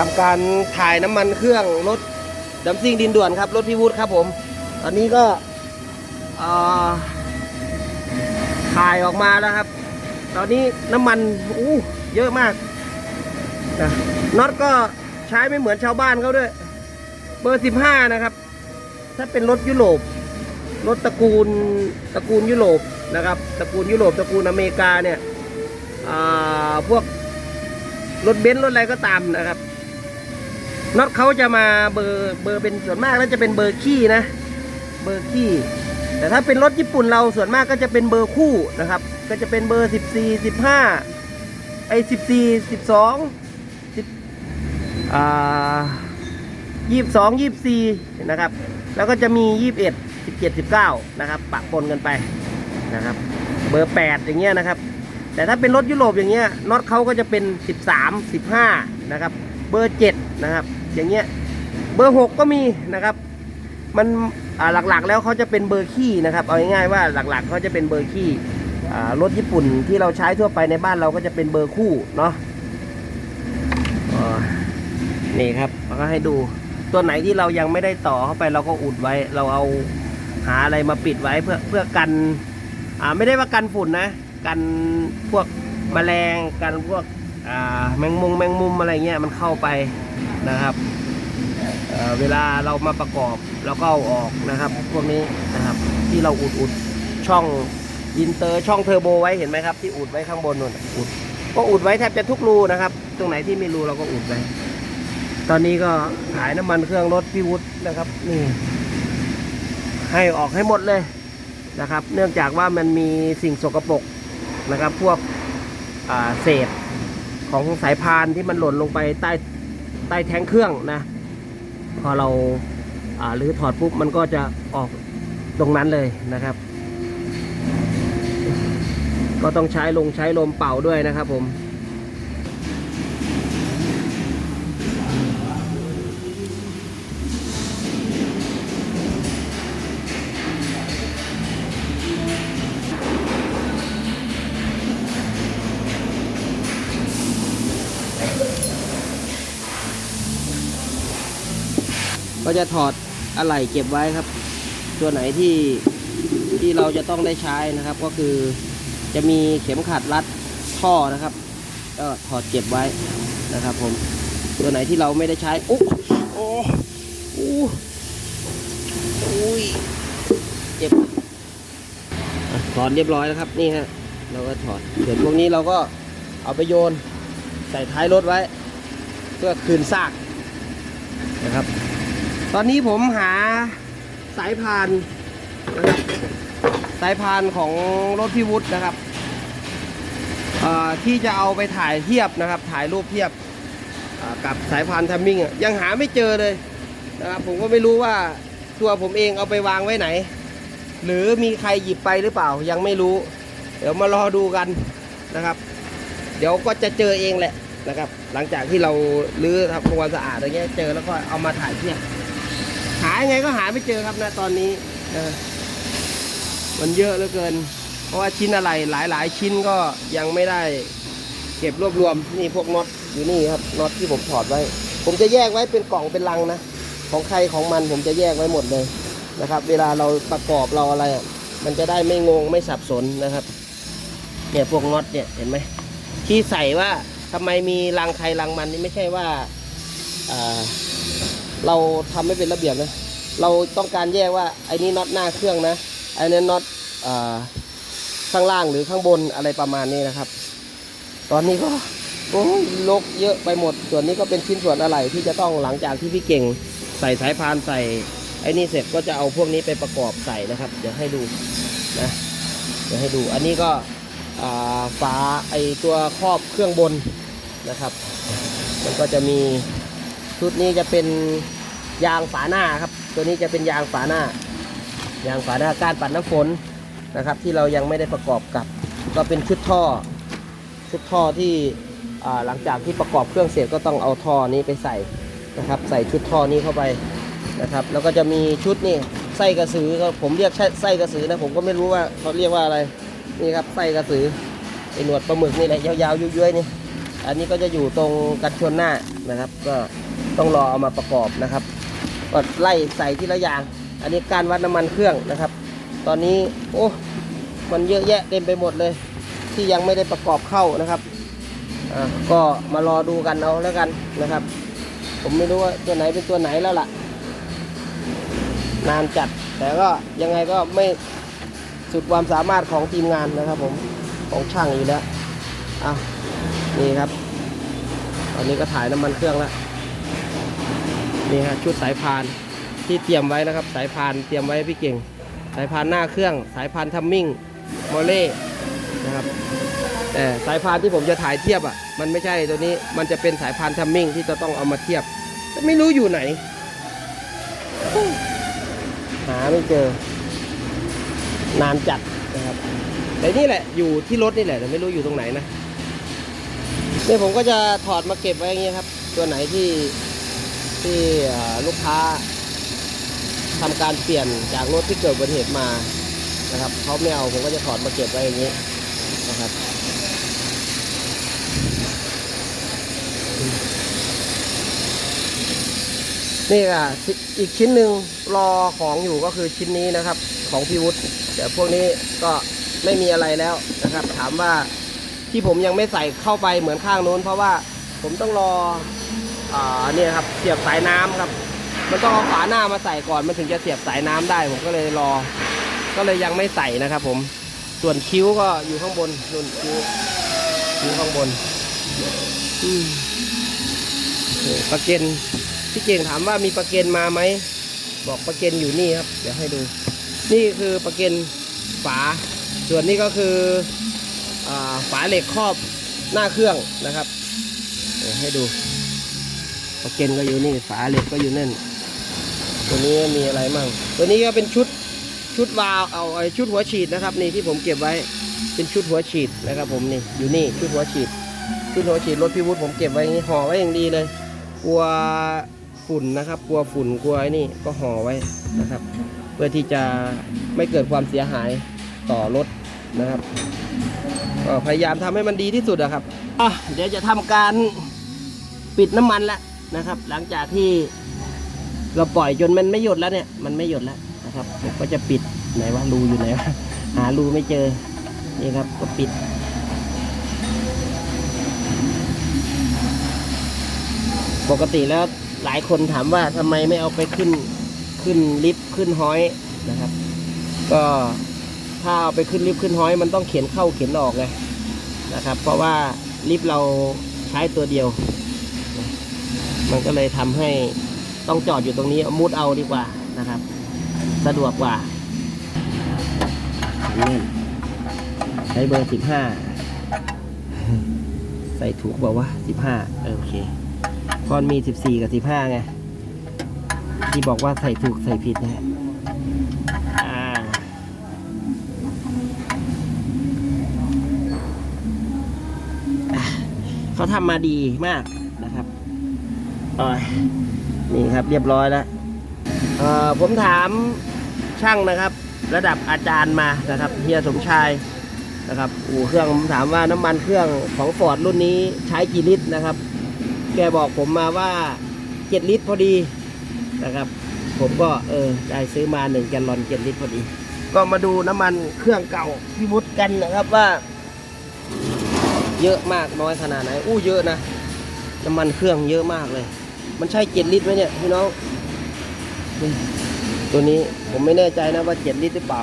ทำการถ่ายน้ำมันเครื่องรถดัมซิ่งดินด่วนครับ รถพี่วุฒครับผม ตอนนี้ก็ถ่ายออกมาแล้วครับ ตอนนี้น้ำมันอู้เยอะมากนะน็อตก็ใช้ไม่เหมือนชาวบ้านเขาด้วย เบอร์15นะครับ ถ้าเป็นรถยุโรปรถตระกูลตระกูลยุโรปนะครับตระกูลยุโรปตระกูลอเมริกาเนี่ยพวกรถเบนซ์รถอะไรก็ตามนะครับ น็อตเขาจะมาเบอร์เบอร์เป็นส่วนมากแล้วจะเป็นเบอร์ขี้นะ เบอร์ขี้แต่ถ้าเป็นรถญี่ปุ่นเราส่วนมากก็จะเป็นเบอร์คู่นะครับ ก็จะเป็นเบอร์ 14 15ไอ้14 12 10อ่า22 24นะครับ แล้วก็จะมี 21 17 19นะครับปะปนกันไปนะครับ เบอร์ 8 อย่างเงี้ยนะครับ แต่ถ้าเป็นรถยุโรปอย่างเงี้ยน็อตเขาก็จะเป็น 13 15นะครับ เบอร์ 7 นะครับ อย่างเงี้ยเบอร์6ก็มีนะครับ มันหลักๆแล้วเขาจะเป็นเบอร์ขี้นะครับ เอาง่ายๆว่าหลักๆเขาจะเป็นเบอร์ขี้รถญี่ปุ่นที่เราใช้ทั่วไปในบ้านเราก็จะเป็นเบอร์คู่เนาะนี่ครับเราก็ให้ดูตัวไหนที่เรายังไม่ได้ต่อเข้าไปเราก็อุดไว้ เราเอาหาอะไรมาปิดไว้เพื่อเพื่อกันไม่ได้ว่ากันฝุ่นนะ กันพวกแมลงกันพวกแมงมุมแมงมุมอะไรเงี้ยมันเข้าไป นะครับเเวลาเรามาประกอบเราก็เอาออกนะครับ พวกนี้นะครับที่เราอุดอุดช่องอินเตอร์ช่องเทอร์โบไว้เห็นไหมครับ ที่อุดไว้ข้างบนนู่นอุด ก็อุดไว้แทบจะทุกรูนะครับ ตรงไหนที่มีรูเราก็อุดไว้ตอนนี้ก็ขายน้ำมันเครื่องรถพี่วุฒินะครับ นี่ ให้ออกให้หมดเลยนะครับ เนื่องจากว่ามันมีสิ่งสกปรกนะครับ พวกเศษของสายพานที่มันหล่นลงไปใต้ ใต้แทงเครื่องนะ พอเราอ่าหรือถอดปุ๊บมันก็จะออกตรงนั้นเลยนะครับ ก็ต้องใช้ลงใช้ลมเป่าด้วยนะครับผม ก็จะถอดอะไหล่เก็บไว้ครับ ตัวไหนที่ที่เราจะต้องได้ใช้นะครับ ก็คือจะมีเข็มขัดรัดท่อนะครับ ก็ถอดเก็บไว้นะครับ ผมตัวไหนที่เราไม่ได้ใช้โอ้โอ้โอ้อุ้ยเจ็บถอดเรียบร้อยแล้วครับนี่ฮะเราก็ถอดส่วนพวกนี้เราก็เอาไปโยนใส่ท้ายรถไว้ เพื่อคืนซากนะครับ ตอนนี้ผมหาสายพานนะครับสายพานของรถพิวุฒนะครับที่จะเอาไปถ่ายเทียบนะครับ ถ่ายรูปเทียบกับสายพานทัมมิ่งยังหาไม่เจอเลยนะครับผมก็ไม่รู้ว่าตัวผมเองเอาไปวางไว้ไหน หรือมีใครหยิบไปหรือเปล่ายังไม่รู้ เดี๋ยวมารอดูกันนะครับ เดี๋ยวก็จะเจอเองแหละนะครับ หลังจากที่เราลื้อทำความสะอาดอะไรเงี้ยเจอแล้วก็เอามาถ่ายเทียบ หายังไงก็หาไม่เจอครับนะตอนนี้นะมันเยอะเหลือเกิน เพราะว่าชิ้นอะไรหลาย ๆ ชิ้นก็ยังไม่ได้ เก็บรวบรวมนี่พวกน็อตอยู่นี่ครับน็อตที่ผมถอดไว้ ผมจะแยกไว้เป็นกล่องเป็นลังนะของใครของมันผมจะแยกไว้หมดเลยนะครับ เวลาเราประกอบเราอะไรมันจะได้ไม่งงไม่สับสนนะครับเนี่ยพวกน็อตเนี่ยเห็นไหมที่ใส่ว่าทำไมมีรังใครรังมันนี่ไม่ใช่ว่าอ่า เราทำไม่เป็นระเบียบนะเราต้องการแยกว่าไอ้นี่น็อตหน้าเครื่องนะไอ้นี่น็อตข้างล่างหรือข้างบนอะไรประมาณนี้นะครับ ตอนนี้ก็โอ้ยลกเยอะไปหมด ส่วนนี้ก็เป็นชิ้นส่วนอะไรที่จะต้องหลังจากที่พี่เก่งใส่สายพานใส่ไอ้นี่เสร็จก็จะเอาพวกนี้ไปประกอบใส่นะครับ เดี๋ยวให้ดูนะเดี๋ยวให้ดูอันนี้ก็อ่าฝาไอตัวครอบเครื่องบนนะครับ มันก็จะมี ชุดนี้จะเป็นยางฝาหน้าครับ ตัวนี้จะเป็นยางฝาหน้า ยางฝาหน้าก้านปัดน้ำฝนนะครับ ที่เรายังไม่ได้ประกอบกับ ก็เป็นชุดท่อ ชุดท่อที่หลังจากที่ประกอบเครื่องเสร็จก็ต้องเอาท่อนี้ไปใส่นะครับ ใส่ชุดท่อนี้เข้าไปนะครับ แล้วก็จะมีชุดนี่ไส้กระสือก็ผมเรียกไส้กระสือนะผมก็ไม่รู้ว่าเขาเรียกว่าอะไรนี่ครับไส้กระสือไอหนวดปลาหมึกนี่แหละยาวๆยุ้ยๆนี่อันนี้ก็จะอยู่ตรงกันชนหน้านะครับ ก็ ต้องรอเอามาประกอบนะครับก็ไล่ใส่ทีละอย่าง อันนี้การวัดน้ำมันเครื่องนะครับ ตอนนี้โอ้มันเยอะแยะเต็มไปหมดเลย ที่ยังไม่ได้ประกอบเข้านะครับอ่าก็มารอดูกันเอาแล้วกันนะครับ ผมไม่รู้ว่าตัวไหนเป็นตัวไหนแล้วล่ะ นานจัดแต่ก็ยังไงก็ไม่สุดความสามารถของทีมงานนะครับ ผมของช่างอยู่แล้วอะนี่ครับ ตอนนี้ก็ถ่ายน้ำมันเครื่องแล้ว นี่ครับชุดสายพานที่เตรียมไว้นะครับ สายพานเตรียมไว้พี่เก่ง สายพานหน้าเครื่อง สายพานทัมมิ่งโมเล่นะครับแต่สายพานที่ผมจะถ่ายเทียบอะมันไม่ใช่ตัวนี้มันจะเป็นสายพานทัมมิ่งที่จะต้องเอามาเทียบไม่รู้อยู่ไหน หาไม่เจอ นานจัดนะครับแต่นี่แหละอยู่ที่รถนี่แหละแต่ไม่รู้อยู่ตรงไหนนะเนี่ยผมก็จะถอดมาเก็บไว้อย่างเงี้ยครับ ตัวไหนที่ ที่ลูกค้าทำการเปลี่ยนจากรถที่เกิดอุบัติเหตุมานะครับเขาไม่เอาผมก็จะถอดมาเก็บไว้อย่างนี้นะครับนี่อะอีกชิ้นหนึ่งรอของอยู่ก็คือชิ้นนี้นะครับ ของพี่วุฒิแต่พวกนี้ก็ไม่มีอะไรแล้วนะครับ ถามว่าที่ผมยังไม่ใส่เข้าไปเหมือนข้างนู้น เพราะว่าผมต้องรอ อ่าเนี่ยครับเสียบสายน้ำครับ มันต้องเอาฝาหน้ามาใส่ก่อนมันถึงจะเสียบสายน้ำได้ ผมก็เลยรอ ก็เลยยังไม่ใส่นะครับ ผมส่วนคิ้วก็อยู่ข้างบนนุ่นคิ้วคิ้วข้างบนอืมโอ้ปลาเกนพี่เก่งถามว่ามีปลาเกนมาไหมบอกปลาเกนอยู่นี่ครับ เดี๋ยวให้ดู นี่คือปลาเกนฝา ส่วนนี้ก็คืออฝาเหล็กครอบหน้าเครื่องนะครับเดี๋ยวให้ดู ปลาเกนก็อยู่นี่ ฝาเหล็กก็อยู่นั่น ตัวนี้มีอะไรมั่ง ตัวนี้ก็เป็นชุดชุดวาล์วเอาไอ้ชุดหัวฉีดนะครับ นี่ที่ผมเก็บไว้เป็นชุดหัวฉีดนะครับ ผมนี่อยู่นี่ชุดหัวฉีด ชุดหัวฉีดรถพิวุฒผมเก็บไว้อย่างนี้ห่อไว้อย่างดีเลย กลัวฝุ่นนะครับ กลัวฝุ่นกลัวไอ้นี่ก็ห่อไว้นะครับ เพื่อที่จะไม่เกิดความเสียหายต่อรถนะครับก็พยายามทำให้มันดีที่สุดอะครับอะเดี๋ยวจะทำการปิดน้ำมันแล้ว นะครับ หลังจากที่เราปล่อยจนมันไม่หยดแล้วเนี่ย มันไม่หยดแล้วนะครับผมก็จะปิดไหนว่ารูอยู่ไหนวะหารูไม่เจอนี่ครับก็ปิด ปกติแล้วหลายคนถามว่าทำไมไม่เอาไปขึ้นขึ้นลิฟต์ขึ้นห้อยนะครับ ก็ถ้าเอาไปขึ้นลิฟต์ขึ้นห้อยมันต้องเขียนเข้าเขียนออกไงนะครับ เพราะว่าลิฟต์เราใช้ตัวเดียว มันก็เลยทำให้ต้องจอดอยู่ตรงนี้มุดเอาดีกว่านะครับ สะดวกกว่าเน่นใช้เบอร์สิบห้าใส่ถูกบอกว่าสิบห้าโอเคก้อนมี14กับ15ไงที่บอกว่าใส่ถูกใส่ผิดนะเขาทำมาดีมากนะครับ อ่อยนี่ครับเรียบร้อยแล้วผมถามช่างนะครับ ระดับอาจารย์มานะครับเฮียสมชายนะครับอู่เครื่องผมถามว่าน้ำมันเครื่องของฟอร์ดรุ่นนี้ใช้กี่ลิตรนะครับ แกบอกผมมาว่าเจ็ดลิตรพอดีนะครับ ผมก็เออได้ซื้อมาหนึ่งแกลลอนเจ็ดลิตรพอดี ก็มาดูน้ำมันเครื่องเก่าพี่วุฒกันนะครับว่า เยอะมากน้อยขนาดไหนอู้เยอะนะน้ำมันเครื่องเยอะมากเลย มันใช่เจ็ดลิตรไหมเนี่ยพี่น้อง ตัวนี้ผมไม่แน่ใจนะว่าเจ็ดลิตรหรือเปล่า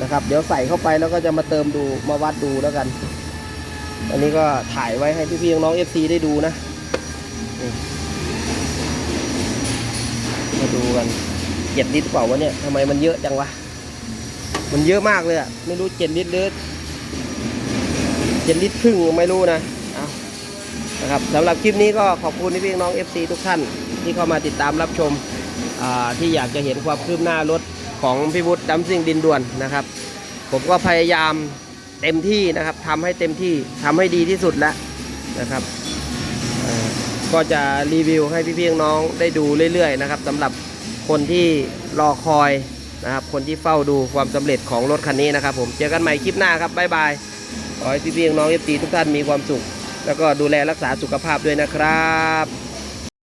นะครับ เดี๋ยวใส่เข้าไปแล้วก็จะมาเติมดูมาวัดดูแล้วกัน อันนี้ก็ถ่ายไว้ให้พี่ๆน้องๆ FC ได้ดูนะมาดูกันเจ็ดลิตรเปล่าวะเนี่ยทำไมมันเยอะจังวะมันเยอะมากเลยอะไม่รู้เจ็ดลิตรหรือเจ็ดลิตรครึ่งไม่รู้นะ นะครับสำหรับคลิปนี้ก็ขอบคุณพี่ๆน้อง FC ทุกท่านที่เข้ามาติดตามรับชมที่อยากจะเห็นความคืบหน้ารถของพี่วุฒิดัมซิ่งดินด่วนนะครับ ผมก็พยายามเต็มที่นะครับทำให้เต็มที่ทำให้ดีที่สุดแล้วนะครับก็จะรีวิวให้พี่ๆน้องได้ดูเรื่อยๆนะครับสำหรับคนที่รอคอยนะครับ คนที่เฝ้าดูความสำเร็จของรถคันนี้นะครับ ผมเจอกันใหม่คลิปหน้าครับบ๊ายบายขอให้พี่ๆน้องเอฟซีทุกท่านมีความสุข แล้วก็ดูแลรักษาสุขภาพด้วยนะครับ